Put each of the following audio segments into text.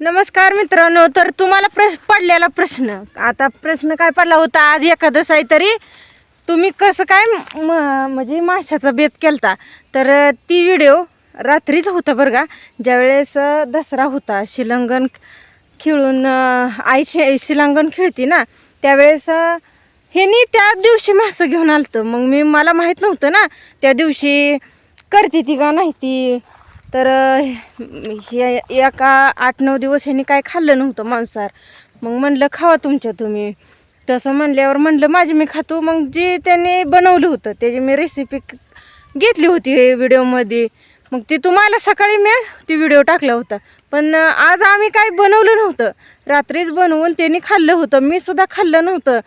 नमस्कार मित्रांनो तर तुम्हाला प्रश्न पडलेला प्रश्न. आता प्रश्न काय पडला होता? आज एखादंच आहे तरी तुम्ही कसं काय म- म्हणजे माशाचा बेत केलता? तर ती व्हिडिओ रात्रीच होता बरं का. ज्यावेळेस दसरा होता शिलंगण खेळून आई शे शिलांगण खेळती ना त्यावेळेस हे नाही त्या दिवशी मासं घेऊन आलतं. मग मी मला माहीत नव्हतं ना त्या दिवशी करते ती का नाही ती? तर हे एका आठ नऊ दिवस ह्यांनी काय खाल्लं नव्हतं मांसाहार. मग म्हणलं खावा तुमच्या तुम्ही. तसं म्हणल्यावर म्हणलं माझी मी खातो. मग जे त्यांनी बनवलं होतं त्याची मी रेसिपी घेतली होती व्हिडिओमध्ये. मग ती तुम्हाला सकाळी मी ती व्हिडिओ टाकला होता. पण आज आम्ही काय बनवलं नव्हतं. रात्रीच बनवून त्यांनी खाल्लं होतं. मी सुद्धा खाल्लं नव्हतं.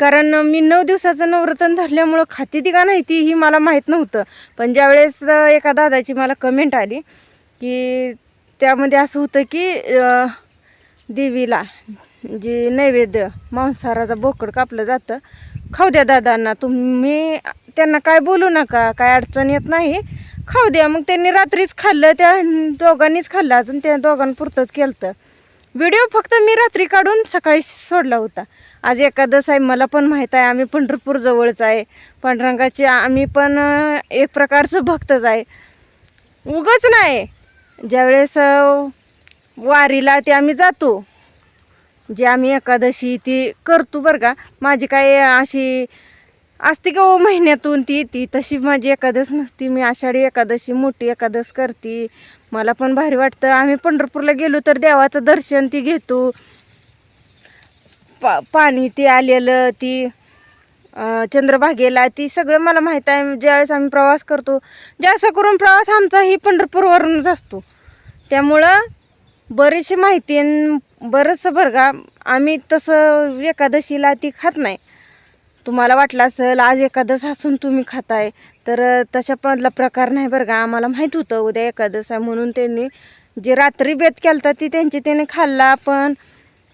कारण मी नऊ दिवसाचं नवरतन धरल्यामुळं खाती ती का नाही ती ही मला माहीत नव्हतं. पण ज्यावेळेस एका दादाची मला कमेंट आली की त्यामध्ये असं होतं की देवीला जे नैवेद्य मांसाहाराचा बोकड कापलं जातं. खाऊ द्या दादांना तुम्ही त्यांना काय बोलू नका काय अडचण येत नाही. खाऊ द्या मग त्यांनी रात्रीच खाल्लं त्या दोघांनीच खाल्लं अजून त्या दोघांपुरतंच केलं व्हिडिओ फक्त मी रात्री काढून सकाळी सोडला होता. आज एकादश आहे मला पण माहीत आहे आम्ही पंढरपूर जवळच आहे. पांडुरंगाचे आम्ही पण एक प्रकारचं भक्तच आहे. उगच नाही. ज्यावेळेस वारीला ते आम्ही जातो जे आम्ही एकादशी ती करतो बरं का. माझी काय अशी असते का ओ हो, महिन्यातून ती ती तशी माझी एकादश नसती. मी आषाढी एकादशी मोठी एकादश करते. मला पण भारी वाटतं. आम्ही पंढरपूरला गेलो तर देवाचं दर्शन ती घेतो. पा पाणी ते आलेलं ती चंद्रभागेला ती सगळं मला माहीत आहे. ज्यावेळेस आम्ही प्रवास करतो जास्त करून प्रवास आमचाही पंढरपूरवरूनच असतो. त्यामुळं बरीचशी माहिती बरंचसं बरं का आम्ही तसं एकादशीला ती खात नाही. तुम्हाला वाटलं असेल आज एकादश असून तुम्ही खाताय तर तशा मधला प्रकार नाही बरं का. आम्हाला माहीत होतं उद्या एकादश आहे म्हणून त्यांनी जे रात्री बेत केलता ती त्यांची त्याने खाल्ला पण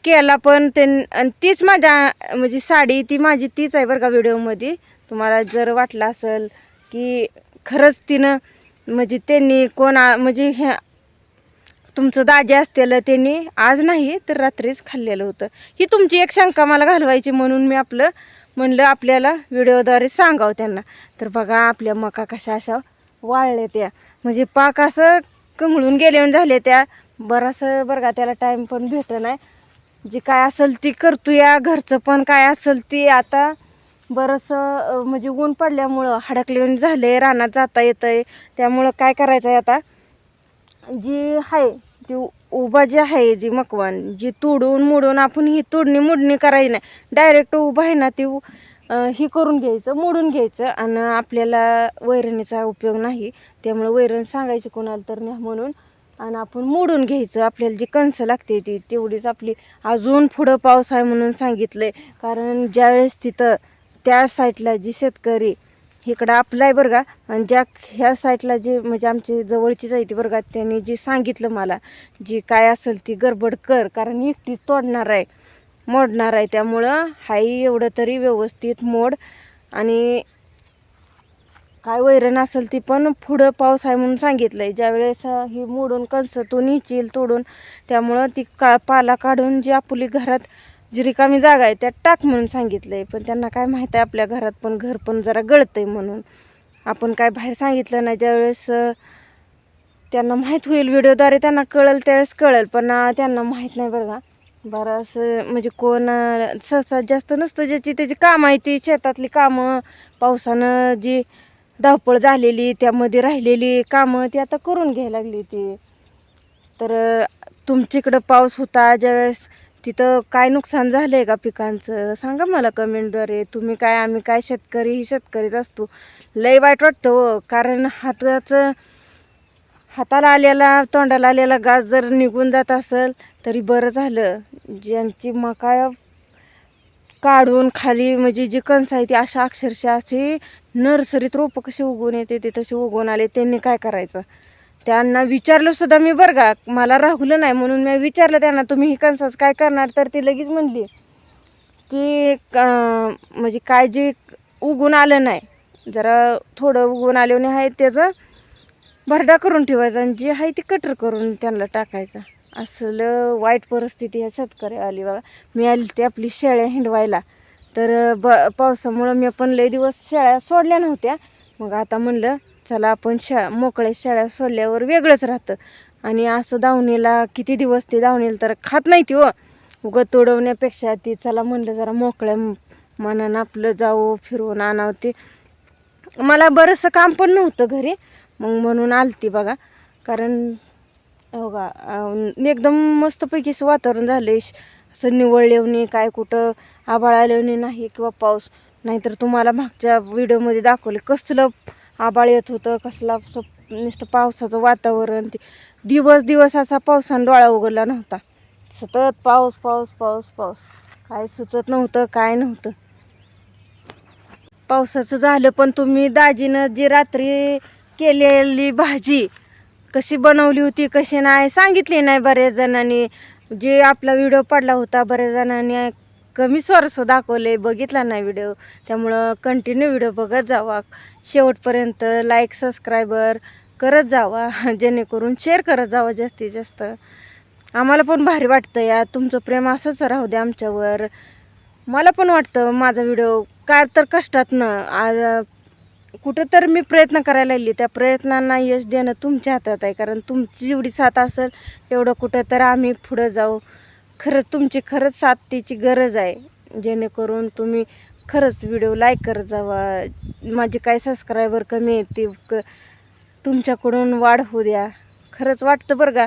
केला पण त्यां आणि तीच माझ्या म्हणजे साडी ती माझी तीच आहे बरं का व्हिडिओमध्ये. तुम्हाला जर वाटलं असेल की खरंच तिनं म्हणजे त्यांनी कोण म्हणजे ह्या तुमचं दाजे असतेलं त्यांनी आज नाही तर रात्रीच खाल्लेलं होतं. ही तुमची एक शंका मला घालवायची म्हणून मी आपलं म्हणलं आपल्याला व्हिडिओद्वारे सांगावं त्यांना. तर बघा आपल्या मका कशा अशा वाळल्या त्या. म्हणजे पाक असं कमळून गेले झाले त्या. बरासं बरं का त्याला टाईम पण भेटत नाही. जे काय असेल ती करतो या घरचं पण काय असेल ती आता बरंचसं म्हणजे ऊन पडल्यामुळं हडकले आहे रानात जाता येतं आहे त्यामुळं काय करायचं आहे आता? जी आहे ती उभा जी आहे जी मकवान जी तोडून मोडून आपण ही तोडणी मोडणी करायची नाही. डायरेक्ट उभा आहे ना ती ही करून घ्यायचं मोडून घ्यायचं आणि आपल्याला वैरणीचा उपयोग नाही. त्यामुळं वैरण सांगायची कोणाला तर नाही म्हणून. आणि आपण मोडून घ्यायचं. आपल्याला जी कणसं लागते ती तेवढीच आपली अजून पुढं पाऊस आहे म्हणून सांगितलंय. कारण ज्यावेळेस तिथं त्या साईडला जी शेतकरी इकडं आपला आहे बरं का आणि ज्या ह्या साईडला जे म्हणजे आमची जवळचीच आहे ती बरं का त्यांनी जी सांगितलं मला जी काय असेल ती गडबड कर कारण एकटी तोडणार आहे मोडणार आहे. त्यामुळं हाई एवढं तरी व्यवस्थित मोड आणि काय वैरण असेल ती पण पुढं पाऊस आहे म्हणून सांगितलं आहे ज्यावेळेस ही मोडून कणसं हिचील निचील तोडून त्यामुळं ती का पाला काढून जी आपली घरात जी रिकामी जागा आहे त्यात टाक म्हणून सांगितलं आहे पण त्यांना काय माहीत आहे आपल्या घरात पण घर पण जरा गळतं आहे म्हणून. आपण काय बाहेर सांगितलं नाही. ज्यावेळेस त्यांना माहीत होईल व्हिडिओद्वारे त्यांना कळेल त्यावेळेस कळेल. पण त्यांना माहीत नाही बरं का. बरं असं म्हणजे कोण सहसा जास्त नसतं ज्याची त्याची कामं आहे ती शेतातली कामं पावसानं जी धावपळ झालेली त्यामध्ये राहिलेली कामं ती आता करून घ्यायला लागली ती. तर तुमच्याकडं पाऊस होता ज्यावेळेस तिथं काय नुकसान झालं आहे का पिकांचं? सांगा मला कमेंटद्वारे. तुम्ही काय आम्ही काय शेतकरी ही शेतकरीच असतो. लय वाईट वाटतं हो कारण हाताचं हाताला आलेला तोंडाला आलेला गाज जर निघून जात असेल तरी बरं झालं. ज्यांची मका काढून खाली म्हणजे जी कणस आहे ती अशा अक्षरशः अशी नर्सरीत रोपं कशी उगवून येते ते तसे उगवून आले. त्यांनी काय करायचं? त्यांना विचारलं सुद्धा मी बरं का मला राहुलं नाही म्हणून मी विचारलं त्यांना तुम्ही ही कणसाच काय करणार? तर ती लगेच म्हणली की म्हणजे काय जे उगून आलं नाही जरा थोडं उगून आले आहे त्याचं भरडा करून ठेवायचा आणि जे आहे ते कटर करून त्यांना टाकायचा. असलं वाईट परिस्थिती ह्या शेतकरी आली बघा. मी आली ते आपली शेळ्या हिंडवायला. तर ब पावसामुळं मी पण लय दिवस शेळ्या सोडल्या नव्हत्या. मग आता म्हणलं चला आपण शा मोकळ्या शेळ्या सोडल्यावर वेगळंच राहतं. आणि असं दावणीला किती दिवस ते दावणीला तर खात नाही ती हो. उगं तोडवण्यापेक्षा ती चला म्हणलं जरा मोकळ्या मनानं आपलं जाऊ फिरवून आणावं ते. मला बरंचसं काम पण नव्हतं घरी. मग म्हणून आलती बघा. कारण हो का? एकदम मस्तपैकी असं वातावरण झालं असं निवळलेवणी काय कुठं आभाळ आलेवणी नाही किंवा पाऊस नाहीतर तुम्हाला मागच्या व्हिडिओमध्ये दाखवले. कसलं आभाळ येत होतं कसला नुसतं पावसाचं वातावरण. ते दिवस दिवस असा पावसानं डोळा उघडला नव्हता. सतत पाऊस पाऊस पाऊस पाऊस. काय सुचत नव्हतं काय नव्हतं. पावसाचं झालं पण तुम्ही दाजीनं जी रात्री केलेली भाजी कशी बनवली होती कशी नाही सांगितली नाही बऱ्याच जणांनी. जे आपला व्हिडिओ पडला होता बऱ्याच जणांनी कमी स्वारस दाखवले बघितला नाही व्हिडिओ त्यामुळं कंटिन्यू व्हिडिओ बघत जावा. शेवटपर्यंत लाईक सबस्क्रायबर करत जावा. जेणेकरून शेअर करत जावा जास्तीत जास्त. आम्हाला पण भारी वाटतं या तुमचं प्रेम असंच राहू द्या आमच्यावर. मला पण वाटतं माझा व्हिडिओ काय तर कष्टातनं आज कुठं तर मी प्रयत्न करायला लागली. त्या प्रयत्नांना यश देणं तुमच्या हातात आहे. कारण तुमची जेवढी साथ असेल तेवढं कुठं तर आम्ही पुढं जाऊ. खरं तुमची खरंच साथीची गरज आहे. जेणेकरून तुम्ही खरंच व्हिडिओ लाईक करत जावा. माझे काही सबस्क्रायबर कमी आहेत ते क तुमच्याकडून वाढ होऊ द्या. खरंच वाटतं बरं का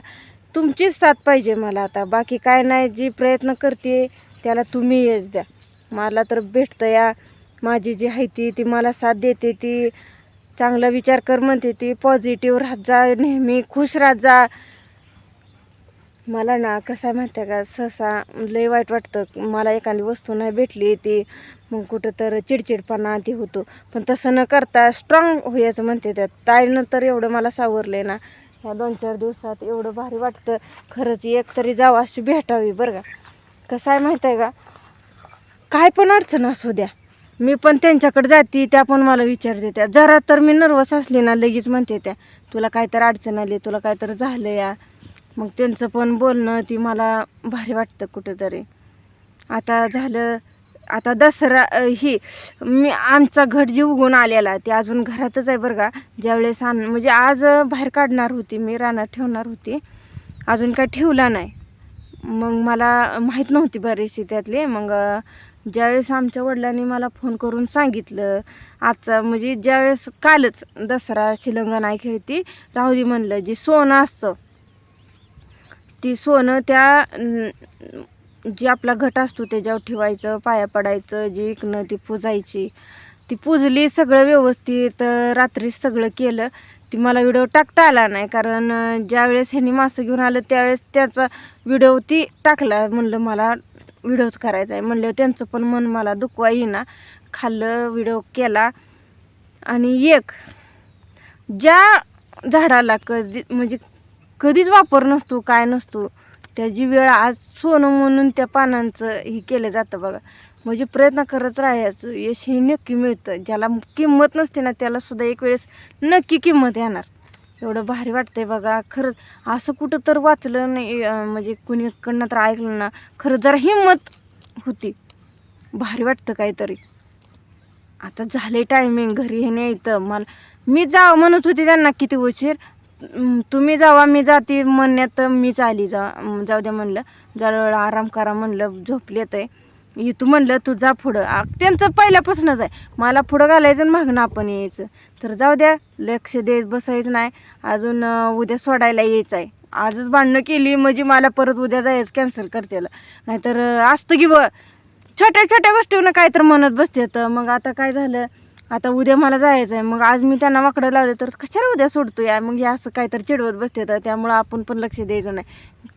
तुमचीच साथ पाहिजे मला आता. बाकी काय नाही जी प्रयत्न करते त्याला तुम्ही यश द्या. मला तर भेटतं या माझी जी आहे ती ती मला साथ देते ती चांगला विचार कर म्हणते ती पॉझिटिव्ह राहत जा नेहमी खुश राहत जा. मला ना कसं आहे माहिती आहे का सहसा लय वाईट वाटतं. मला एखादी वस्तू नाही भेटली ती मग कुठं तर चिडचिडपणा ती होतो. पण तसं न करता स्ट्रॉंग व्हायचं म्हणते त्यात. ताईनं तर एवढं मला सावरलं ना. ह्या दोन चार दिवसात एवढं भारी वाटतं. खरंच एक तरी जावं अशी भेटावी बरं का. कसं आहे माहिती आहे का? काय पण अडचण असू द्या. मी पण त्यांच्याकडे जाते त्या पण मला विचारते त्या जरा तर मी नर्वस असली ना लगेच म्हणते त्या तुला काय तर अडचण आली तुला काय तर झालं या. मग त्यांचं पण बोलणं ती मला भारी वाटतं कुठेतरी. आता झालं आता दसरा ही मी आमचा घट जी उगून आलेला ते अजून घरातच आहे बरं का. ज्यावेळेस आण म्हणजे आज बाहेर काढणार होती मी रानात ठेवणार होती. अजून काय ठेवला नाही. मग मला माहीत नव्हती बरीचशी त्यातली. मग ज्यावेळेस आमच्या वडिलांनी मला फोन करून सांगितलं आजचा म्हणजे ज्यावेळेस कालच दसरा शिलंगा नाही खेळती राहू म्हणलं जे सोनं असतं ती सोनं त्या जे जी आपला घट असतो त्याच्यावर ठेवायचं पाया पडायचं जी इकणं ती पुजायची ती पुजली सगळं व्यवस्थित रात्री सगळं केलं ती मला व्हिडिओ टाकता आला नाही कारण ज्यावेळेस ह्यांनी मासं घेऊन आलं त्यावेळेस त्याचा व्हिडिओ ती टाकला म्हणलं मला व्हिडिओच करायचा आहे. म्हणलं त्यांचं पण मन मला दुखवा येईना. खाल्लं व्हिडिओ केला. आणि एक ज्या झाडाला कधी म्हणजे कधीच वापर नसतो काय नसतो त्याची वेळ आज सोनं म्हणून त्या पानांचं हे केलं जातं बघा. म्हणजे प्रयत्न करत राहायचं यश हे नक्की मिळतं. ज्याला किंमत नसते ना त्याला सुद्धा एक वेळेस नक्की किंमत येणार. एवढं भारी वाटतंय बघा. खरंच असं कुठं तर वाचलं नाही म्हणजे कुणीकडनं तर ऐकलं ना खरं जरा हिंमत होती. भारी वाटतं काहीतरी. आता झाले टायमिंग घरी हे यायचं मला मी जा म्हणत होते त्यांना किती उशीर. तुम्ही जावा मी जाते म्हणण्यात मीच आली जा जाऊ द्या म्हणलं. जरा आराम करा म्हणलं झोपलेत आहे. तू म्हणलं तू जा पुढं. त्यांचं पहिल्यापासूनच आहे. मला पुढं घालायचं आणि मागणं आपण यायचं. तर जाऊ द्या लक्ष देत बसायचं नाही. अजून उद्या सोडायला यायचं आहे आजच भांडणं केली म्हणजे मला परत उद्या जायचं कॅन्सल करतेला. नाहीतर असतं की ब छोट्या छोट्या गोष्टीवर काय तर म्हणत बसते. तर मग आता काय झालं? आता उद्या मला जायचं आहे मग आज मी त्यांना वाकडं लावलं तर कशाला उद्या सोडतो या मग हे असं काहीतरी चिडवत बसते. तर त्यामुळं आपण पण लक्ष द्यायचं नाही.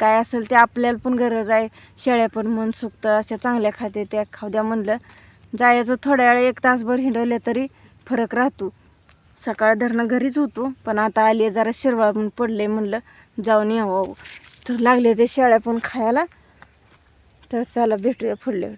काय असेल ते आपल्याला पण गरज आहे. शेळ्या पण मन सुकतं अशा चांगल्या खाते त्या खाऊ द्या म्हणलं. जायचं थोड्या वेळ एक तासभर हिंडवलं तरी फरक राहतो. सकाळ धरणं घरीच होतो पण आता आली जरा शिरवाळ म्हणून पडले म्हणलं जाऊन यावं. तर लागले ते शेळ्या पण खायला. तर चला भेटूया फुडल्या